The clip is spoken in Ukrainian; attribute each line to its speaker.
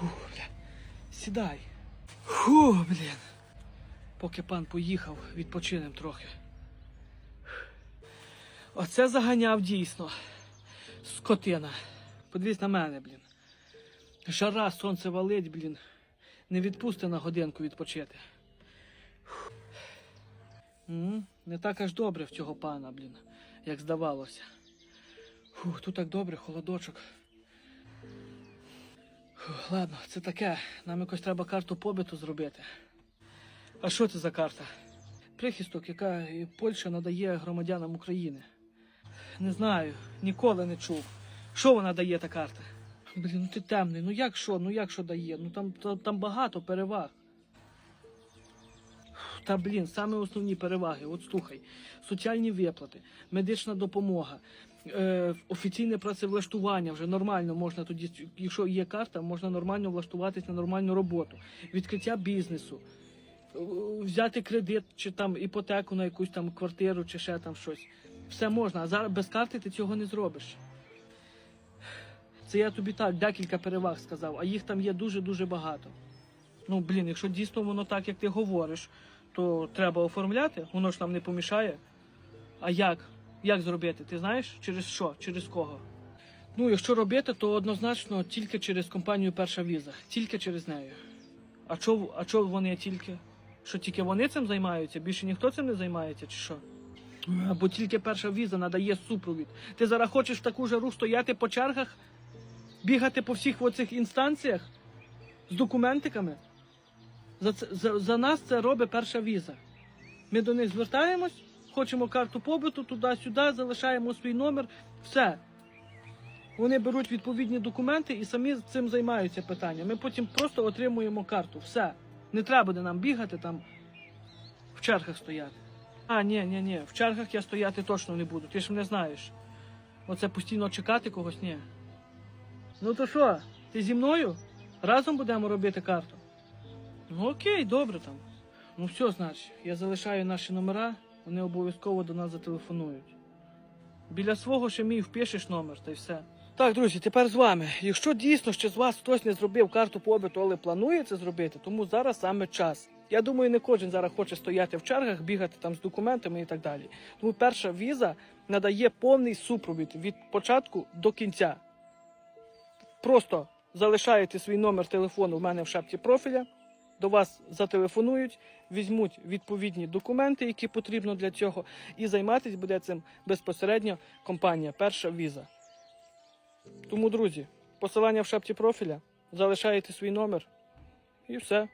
Speaker 1: Фу, бля. Сідай. Фу, блін. Поки пан поїхав, відпочинем трохи. Оце заганяв дійсно. Скотина. Подивись на мене, блін. Жара, сонце валить, блін. Не відпусти на годинку відпочити. Фу. М, Не так аж добре в цього пана, блін, як здавалося. Фух, тут так добре, холодочок. Фух, ладно, це таке. Нам якось треба карту побиту зробити. А що це за карта? Прихисток, яка Польща надає громадянам України. Не знаю, ніколи не чув. Що вона дає та карта? Блін, ну ти темний. Ну як що? Ну як що дає? Ну там, там багато переваг. Та блін, саме основні переваги. От слухай, соціальні виплати, медична допомога, е, офіційне працевлаштування вже нормально можна тоді, якщо є карта, можна нормально влаштуватись на нормальну роботу, відкриття бізнесу, е, взяти кредит чи там іпотеку на якусь там квартиру чи ще там щось. Все можна, а зараз без карти ти цього не зробиш. Це я тобі так декілька переваг сказав, а їх там є дуже-дуже багато. Ну, блін, якщо дійсно воно так, як ти говориш, то треба оформляти, воно ж нам не помішає. А як? Як зробити? Ти знаєш? Через що? Через кого? Ну, якщо робити, то однозначно тільки через компанію Перша віза. Тільки через неї. А чого а чо вони тільки? Що тільки вони цим займаються? Більше ніхто цим не займається, чи що? Або тільки перша віза надає супровід. Ти зараз хочеш в таку жару стояти по чергах, бігати по всіх оцих інстанціях з документиками? За, це, за, за нас це робить перша віза. Ми до них звертаємось, хочемо карту побиту, туди-сюди, залишаємо свій номер, все. Вони беруть відповідні документи і самі цим займаються питанням. Ми потім просто отримуємо карту. Все. Не треба буде нам бігати там в чергах стояти. А, ні, ні, ні, в чергах я стояти точно не буду. Ти ж мене знаєш. Оце постійно чекати когось, ні. Ну то що, ти зі мною? Разом будемо робити карту? Ну окей, добре там. Ну все, значить, я залишаю наші номера, вони обов'язково до нас зателефонують. Біля свого ще мій впишеш номер, та й все. Так, друзі, тепер з вами. Якщо дійсно ще з вас хтось не зробив карту побиту, але планує це зробити, тому зараз саме час. Я думаю, не кожен зараз хоче стояти в чергах, бігати там з документами і так далі. Тому перша віза надає повний супровід від початку до кінця. Просто залишаєте свій номер телефону в мене в шапці профіля до вас зателефонують, візьмуть відповідні документи, які потрібно для цього, і займатися буде цим безпосередньо компанія Перша віза. Тому, друзі, посилання в шапці профіля, залишаєте свій номер і все.